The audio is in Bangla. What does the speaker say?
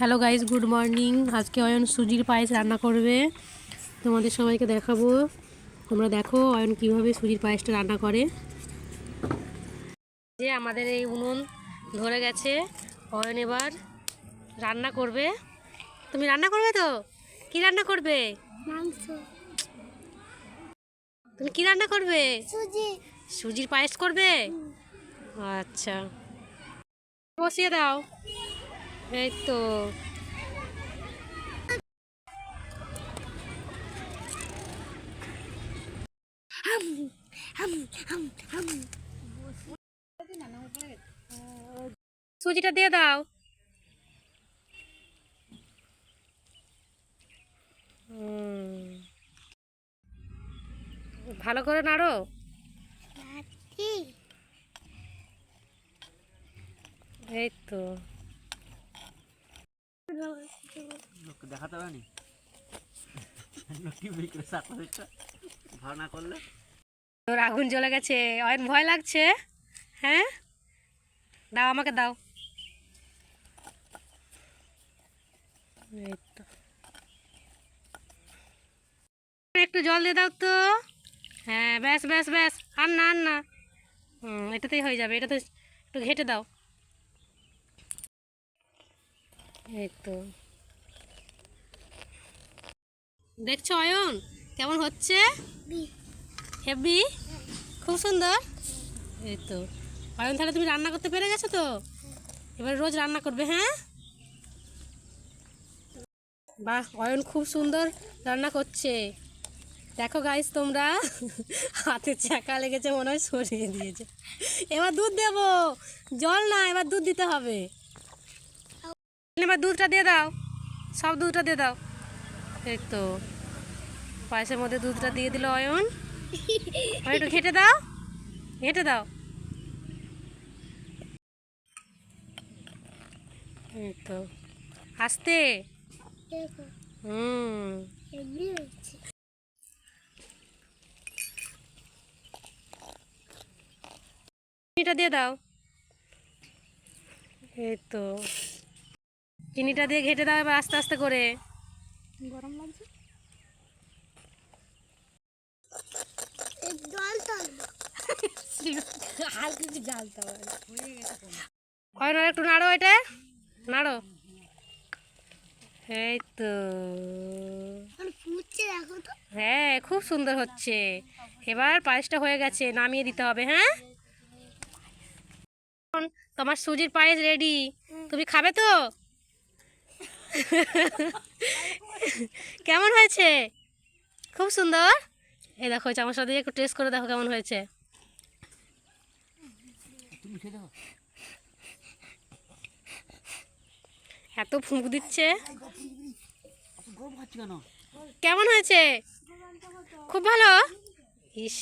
হ্যালো গাইজ গুড মর্নিং আজকে অয়ন সুজির পায়েস রান্না করবে। তোমাদের সবাইকে দেখাবো। তোমরা দেখো অয়ন কীভাবে সুজির পায়েসটা রান্না করে। যে আমাদের এই উনুন ধরে গেছে। অয়ন এবার রান্না করবে। তুমি রান্না করবে তো? কি রান্না করবে? মাংস। তুমি কি রান্না করবে? সুজি। সুজির পায়েস করবে? আচ্ছা। বসিয়ে দাও। এই তো। সুজিটা দিয়ে দাও। ভালো করে নাড়ো। এই তো। লোককে দেখাতে নি? লোকটি বিক্রি করলে? আগুন জ্বলে গেছে। অয়ন, ভয় লাগছে? হ্যাঁ? দাও আমাকে, দাও। একটু জল দিয়ে দাও তো। হ্যাঁ ব্যাস ব্যাস ব্যাস। আর না আর না। হুম, এটাতেই হয়ে যাবে। এটাতে একটু ঘেটে দাও। এই তো। দেখছ অয়ন? কেমন হচ্ছে? হেভি খুব সুন্দর? এই তো। অয়ন তাহলে তুমি রান্না করতে পেরে গেছো তো? এবার রোজ রান্না করবে হ্যাঁ? বাহ অয়ন খুব সুন্দর রান্না করছে। দেখো গাইস তোমরা। হাতে চাকা লেগেছে মনে হয় সরিয়ে দিয়েছে। এবার দুধ দেবো। জল না এবার দুধ দিতে হবে। এবার দুধটা দিয়ে দাও। সব দুধটা দিয়ে দাও। এই তো পায়েসের মধ্যে দুধটা দিয়ে দিল অয়ন। একটু ঘেটে দাও ঘেটে দাও। এই তো আসতে। হুম। এটা দিয়ে দাও। এই তো। চিনিটা দিয়ে ঘেটে দাও এবার আস্তে আস্তে করে। গরম লাগছে? একটু নাড়ো এটা? নাড়ো। এই তো। হ্যাঁ খুব সুন্দর হচ্ছে। এবার পায়েসটা হয়ে গেছে নামিয়ে দিতে হবে হ্যাঁ? এখন তোমার সুজির পায়েস রেডি তুমি খাবে তো? কেমন হয়েছে? খুব সুন্দর? এই দেখো চামচটা দিয়ে একটু টেস্ট করে দেখো কেমন হয়েছে। এত ফুঁক দিচ্ছে। কেমন হয়েছে? খুব ভালো? ইস।